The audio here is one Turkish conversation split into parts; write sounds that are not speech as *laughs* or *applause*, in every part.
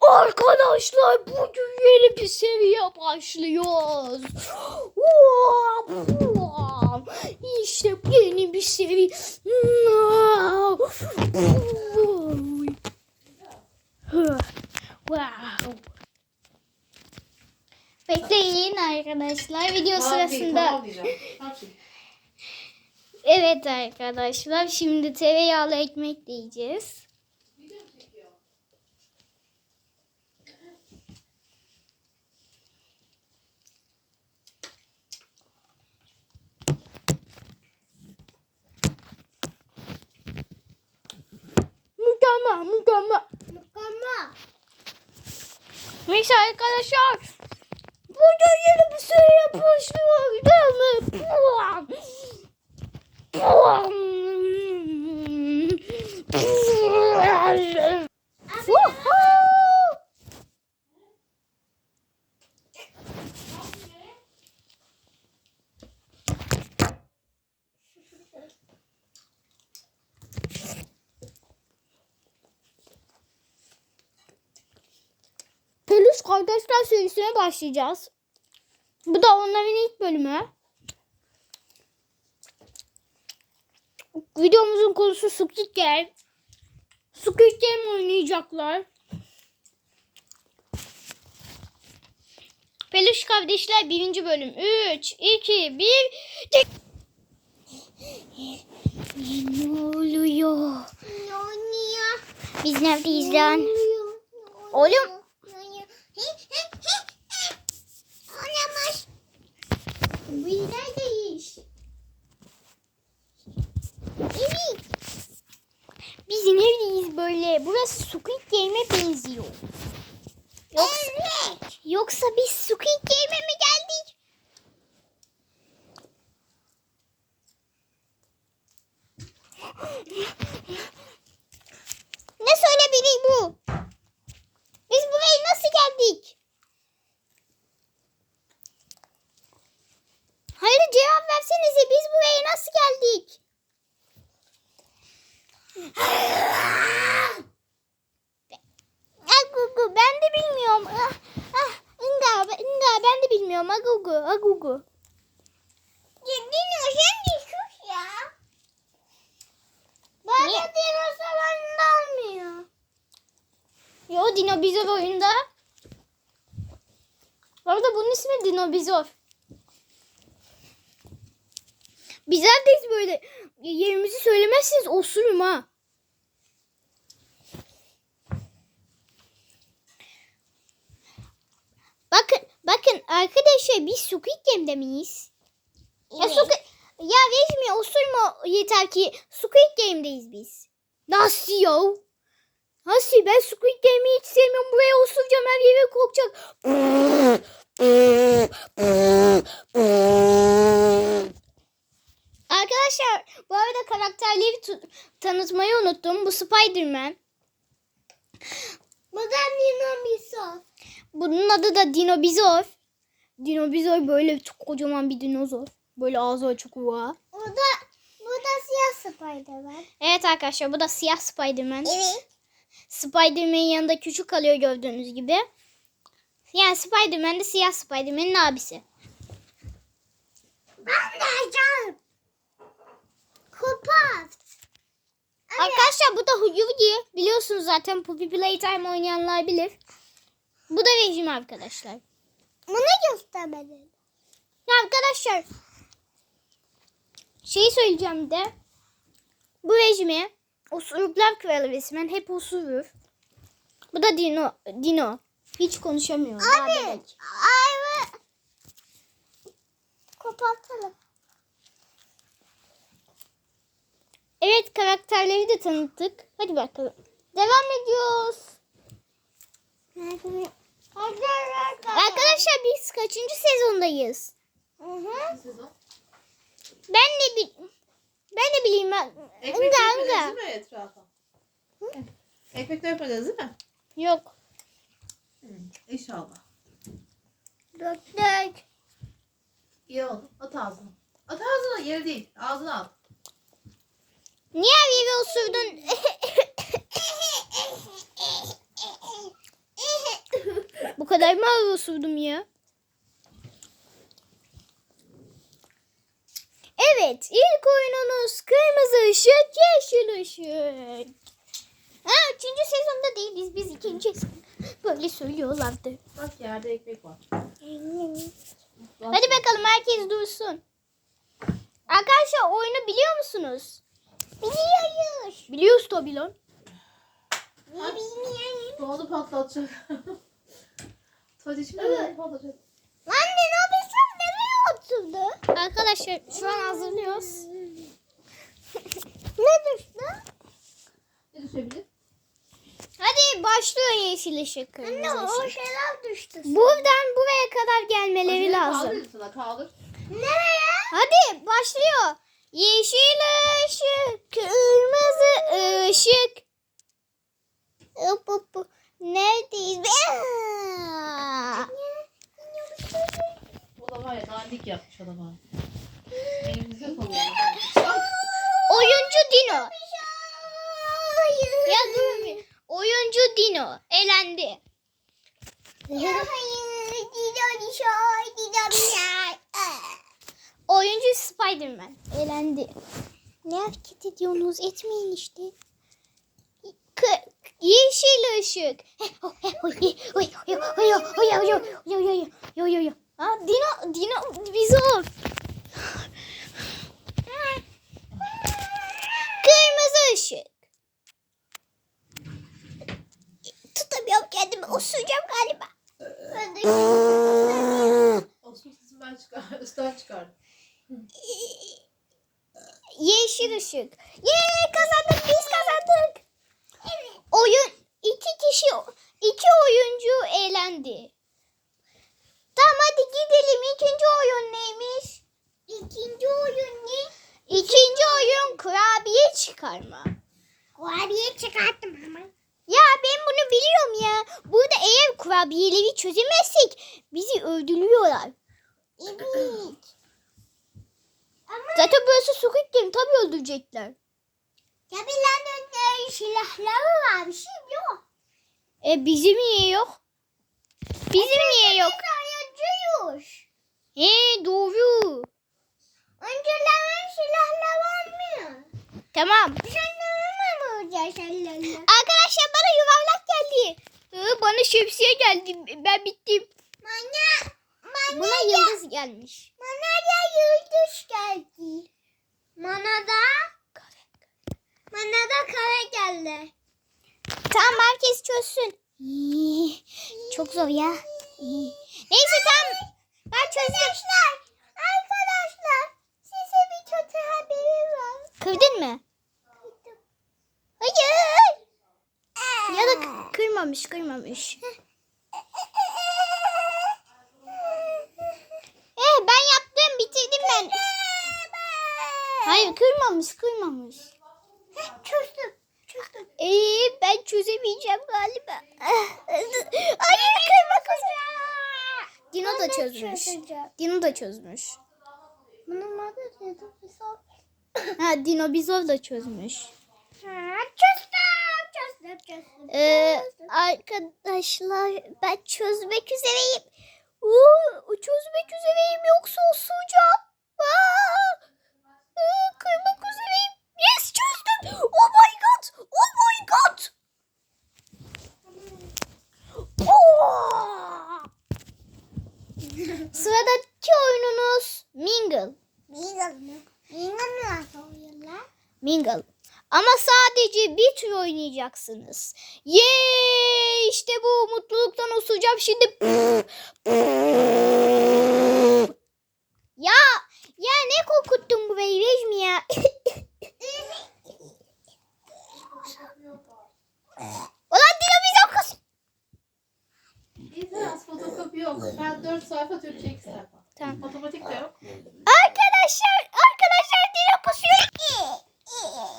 Arkadaşlar bugün yeni bir seviye başlıyoruz. İşte yeni bir seviye. Bekleyin arkadaşlar video sırasında. Evet arkadaşlar şimdi tereyağlı ekmek yiyeceğiz. Neyse arkadaşlar. Burada yeni bir değil mi? Puan. Puan. Kardeşler serisine başlayacağız. Bu da onların ilk bölümü. Videomuzun konusu Squid Game. Squid Game oynayacaklar. Peluş Kardeşler birinci bölüm. 3, 2, 1. Ne oluyor? Ne? Biz neredeyiz lan? Oynuyor. Oğlum. Oynuyor. Hi, hi, Oynamaz. Biz neredeyiz? Evet. Biz neredeyiz böyle? Burası Squid Game'e benziyor. Yoksa, Evet. yoksa biz Squid Game'e mi geldik? Ne söylemeyi bu? Biz buraya nasıl geldik? Hayır cevap versenize biz buraya nasıl geldik? Agugu ben de bilmiyorum. Ah, ah, Inga, Inga ben de bilmiyorum. Agugu, Agugu. Dinliyor sen de sus ya. Bana Niye? dinozor oyunda olmuyor. Yo Dino Bizor oyunda. Bu arada bunun ismi Dino Bizor. Bizler de böyle yerimizi söylemezseniz osururum ha. Bakın bakın arkadaşlar biz Squid Game'de miyiz? Ya, Evet. Squid, ya Rejmi osurma yeter ki Squid Game'deyiz biz. Nasıl ya? Nasıl ben Squid Game'i hiç sevmiyorum. Buraya osuracağım her yere kokacak. *laughs* Arkadaşlar bu arada karakterleri tanıtmayı unuttum. Bu Spider-Man. Bu da dinozor. Bunun adı da Dino Bizor. Dino Bizor böyle çok kocaman bir dinozor. Böyle ağzı açık var. Bu da bu da siyah Spiderman. Evet arkadaşlar bu da siyah Spider-Man. Evet. Spider-Man'in yanında küçük kalıyor gördüğünüz gibi. Yani Spider-Man de siyah Spider-Man'in abisi. Ben de Arkadaşlar bu da Huyugi. Biliyorsunuz zaten Puppy Playtime oynayanlar bilir. Bu da rejim arkadaşlar. Bunu göstermedin. Ya arkadaşlar şeyi söyleyeceğim de. Bu rejimi osuruklar kralı resmen hep osurur. Bu da Dino. Dino. Hiç konuşamıyor. daha Abi. bebek. Evet karakterleri de tanıttık. Hadi bakalım. Devam ediyoruz. Arkadaşlar biz kaçıncı sezondayız? Hı hı. Ben ne bil ben ne bileyim. Ekmek Inga Inga. değil mi etrafa? Ekmek dökmediniz değil mi? Yok. İnşallah. Döktük. İyi oldu. At ağzına. At ağzına yeri değil. Ağzına al. Niye yere osurdun? kadar mı az osurdum ya? Evet ilk oyununuz kırmızı ışık yeşil ışık. Ha üçüncü sezonda değiliz biz ikinci sezon. Böyle söylüyorlardı. Bak yerde ekmek var. Hadi bakalım herkes dursun. Arkadaşlar oyunu biliyor musunuz? Biliyoruz. Biliyoruz tabii lan. Niye bilmeyelim? Doğdu patlatacak. *laughs* Hadi şimdi evet. patlatacak. Anne ne yapıyorsun? Nereye oturdu? Arkadaşlar şu an hazırlıyoruz. *laughs* Ne düştü? Ne düşebilir? Hadi başlıyor yeşil ışık Anne o ışık. şeyler düştü. Buradan buraya kadar gelmeleri lazım. Kaldır sana kaldır. Nereye? Hadi başlıyor. Yeşil ışık, kırmızı ışık. Hop hop. Neredeyiz? O da var ya dandik yapmış kalıyor. Oyuncu Dino. Ya dur bir. Oyuncu Dino elendi. Hayır, Dişoy, Spider-Man elendi. Ne hareket ediyorsunuz? Etmeyin işte. K- yeşil ışık. Ha, Dino, Dino bizor. Kırmızı ışık. Tutamıyorum kendimi, osuracağım galiba. Ben de *laughs* Olsun sesini ben çıkar. *laughs* Üstten çıkar. Yeşil ışık. Yee kazandık biz kazandık. Evet. Oyun iki kişi iki oyuncu eğlendi. Tamam hadi gidelim. İkinci oyun neymiş? İkinci oyun ne? İkinci oyun kurabiye çıkarma. Kurabiye çıkarttım ama. Ya ben bunu biliyorum ya. Burada eğer kurabiyeleri çözemezsek bizi öldürüyorlar. Evet. Zaten burası Squid Game tabii öldürecekler. Tabilerin önünde silahları var, bir şey yok. E bizim niye yok? Bizim niye yok? Biz. He doğru. Oyuncuların silahları olmuyor. Tamam. Ellerine? Arkadaşlar bana yuvarlak geldi. Bana şemsiye geldi. Ben bittim. Bana, Buna yıldız gelmiş. bana da yıldız geldi. Bana da, bana da kare geldi. Tamam herkes çözsün. Çok zor ya. Neyse tamam. Ben çözdüm. Arkadaşlar, arkadaşlar size bir kötü haberim var. Kırdın mı? Hayır. Ya da kırmamış kırmamış. Eh ben yaptım bitirdim ben. Hayır kırmamış kırmamış. Çözdüm, çözdüm. Ee, ben çözemeyeceğim galiba. Hayır kırma kızım. Dino da çözmüş. Dino da çözmüş. Bunun adı neydi? Hesap. Ha Dino Bizov da çözmüş. Ha, çözdüm, çözdüm, çözdüm. Ee, arkadaşlar ben çözmek üzereyim. Oo, çözmek üzereyim yoksa osuracağım. Aa, aa, kırmak üzereyim. Yes çözdüm. Oh my god. Oh my god. Oo. Sıradaki oyununuz Mingle. Mingle mı? Mingle nasıl oyunlar? Mingle. Ama sadece bir tür oynayacaksınız. Yeee işte bu mutluluktan osuracağım şimdi. ya ya ne korkuttun bu bey mi ya? Ulan dinamizm kız. İtiraz fotokopi yok. Ben 4 sayfa Türkçe 2 sayfa. Tamam. Matematik de yok. Arkadaşlar arkadaşlar dino kusuyor.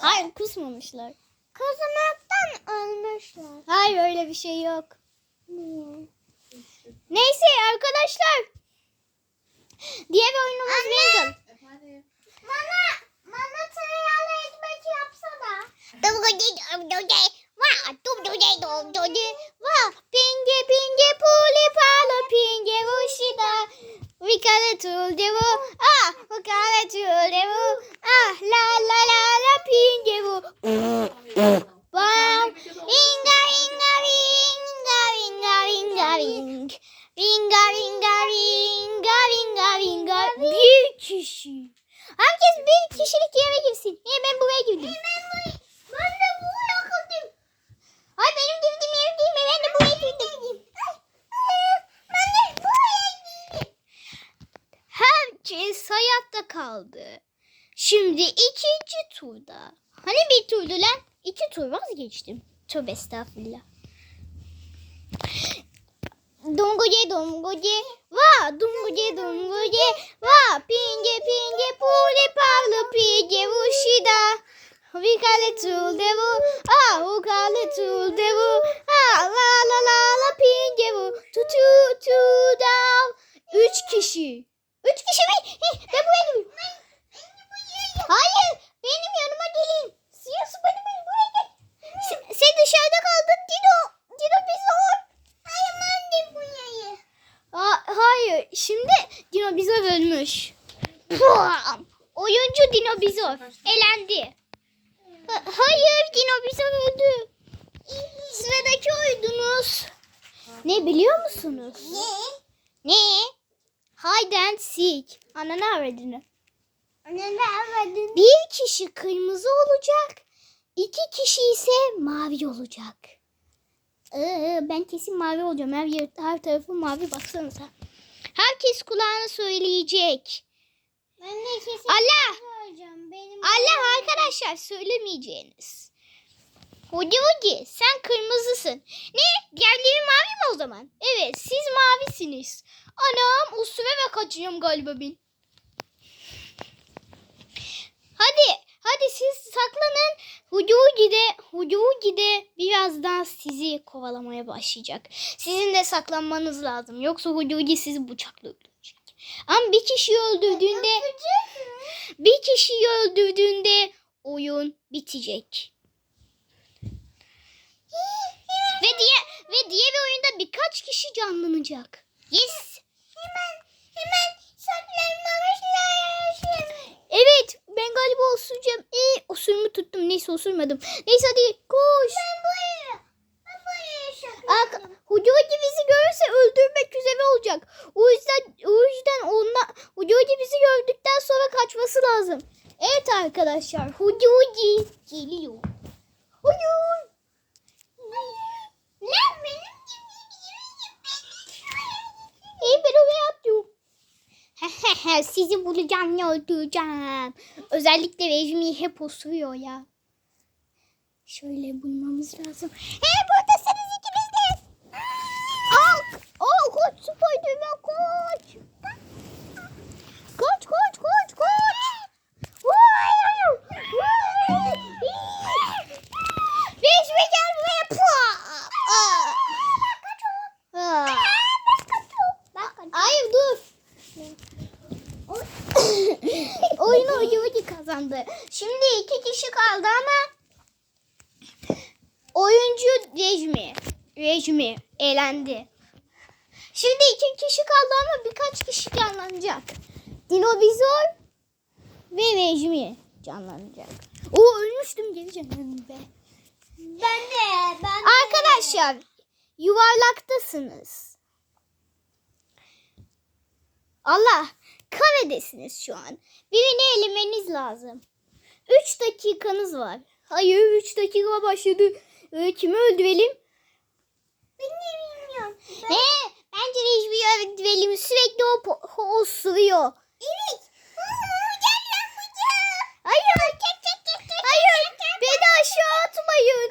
Hayır kusmamışlar. Kazanaktan ölmüşler. Hayır öyle bir şey yok. Niye? Neyse arkadaşlar diye Diğer oyunumuz Anne. Bingo. Efendim. Bana, bana tereyağlı ekmek yapsana. Pinge pinge puli palo pinge ushida. Vikale tuldevu. Ah, vikale tuldevu. Ah, la la la. İkinci turda. Hani bir turdu lan? İki tur vazgeçtim. Tövbe estağfurullah. Dunguce dunguce va dunguce dunguce va pinge pinge pule pavlo pinge vushida Vikale tul devu ah ukale tul devu ah la la la la pinge vu tu tu tu down Üç kişi. Üç kişi mi? Heh, ben buraya gidiyorum. Hayır. Benim yanıma gelin. Siyasi benim buraya gel. Sen, sen dışarıda kaldın Dino. Dino bizi or. Hayır ben de buraya. Ha, hayır. Şimdi Dino bizi ölmüş. Puam. Oyuncu Dino Bizor. Elendi. Ha- hayır Dino Bizor öldü. Sıradaki oyununuz. Ne biliyor musunuz? Ne? Ne? Hide and seek. Ananı avradını. Ne verdin? Bir kişi kırmızı olacak. iki kişi ise mavi olacak. Ee, ben kesin mavi olacağım. Her, yer, her tarafı mavi baksanıza. Herkes kulağına söyleyecek. Ben de kesin Allah! Benim Allah arkadaşlar söylemeyeceğiniz. Hudi Hudi sen kırmızısın. Ne? Diğerleri mavi mi o zaman? Evet siz mavisiniz. Anam usura ve kaçıyorum galiba ben. Hadi hadi siz saklanın. Hudi Hudi de Hudi Hudi de birazdan sizi kovalamaya başlayacak. Sizin de saklanmanız lazım. Yoksa Hudi sizi öldürecek. Ama bir kişiyi öldürdüğünde bir kişiyi öldürdüğünde oyun bitecek. ve diye ve diğer oyunda birkaç kişi canlanacak. Yes. Hemen hemen saklanmamız lazım. Evet ben galiba osuracağım. Ee, osurumu tuttum. Neyse osurmadım. Neyse hadi koş. Ben buraya. Ben buraya Ak saklandım. Hucu Hucu bizi görürse öldürmek üzere olacak. O yüzden o yüzden onunla Hucu Hucu bizi gördükten sonra kaçması lazım. Evet arkadaşlar Hucu Hucu geliyor. Hucu. Lan benim İyi ben oraya atlıyorum. *laughs* Sizi bulacağım ne öldüreceğim. Özellikle Rejmi hep osuruyor ya. Şöyle bulmamız lazım. Hey buradasınız ikiniz de. Al. Al koç Spiderman. Koç koç koç koç. Rejmi gel buraya. Pua. Aa. Aa. Hayır dur. Oyunu Yugi kazandı. Şimdi iki kişi kaldı ama oyuncu Rejmi. Rejmi elendi. Şimdi iki kişi kaldı ama birkaç kişi canlanacak. Dinobizor ve Rejmi canlanacak. O ölmüştüm geri canlandım be. Ben de. Ben de. Arkadaşlar yuvarlaktasınız. Allah karedesiniz şu an. Birini elemeniz lazım. 3 dakikanız var. Hayır 3 dakika başladı. Ee, kimi öldürelim? Ben de bilmiyorum. Ben... Ne? Bence Rejbi'yi öldürelim. Sürekli o, po- o osuruyor. Evet. Hayır. Hayır. Beni aşağı atmayın.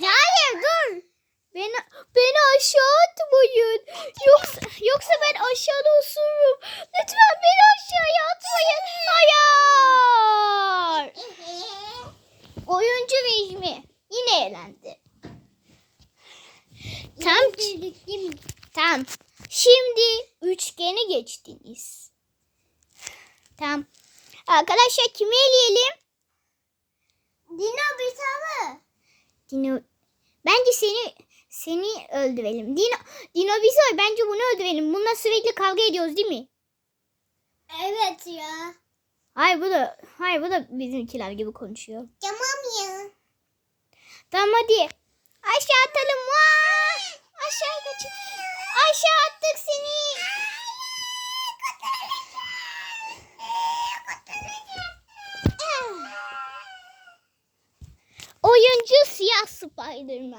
Hayır dur. Beni, beni aşağı atmayın. Yoksa, yoksa ben aşağıda osururum. Lütfen beni aşağıya atmayın. Hayır. Oyuncu Rejmi yine eğlendi. Tam, tam. Şimdi üçgeni geçtiniz. Tamam. Arkadaşlar kimi eleyelim? Dino bir tane. Dino Bence seni seni öldürelim. Dino Dino Bizor bence bunu öldürelim. Bununla sürekli kavga ediyoruz değil mi? Evet ya. Hayır bu da hayır bu da bizimkiler gibi konuşuyor. Tamam ya. Tamam hadi. Aşağı atalım. Vay! Aşağı kaçın. Aşağı attık seni. Oyuncu siyah Spiderman.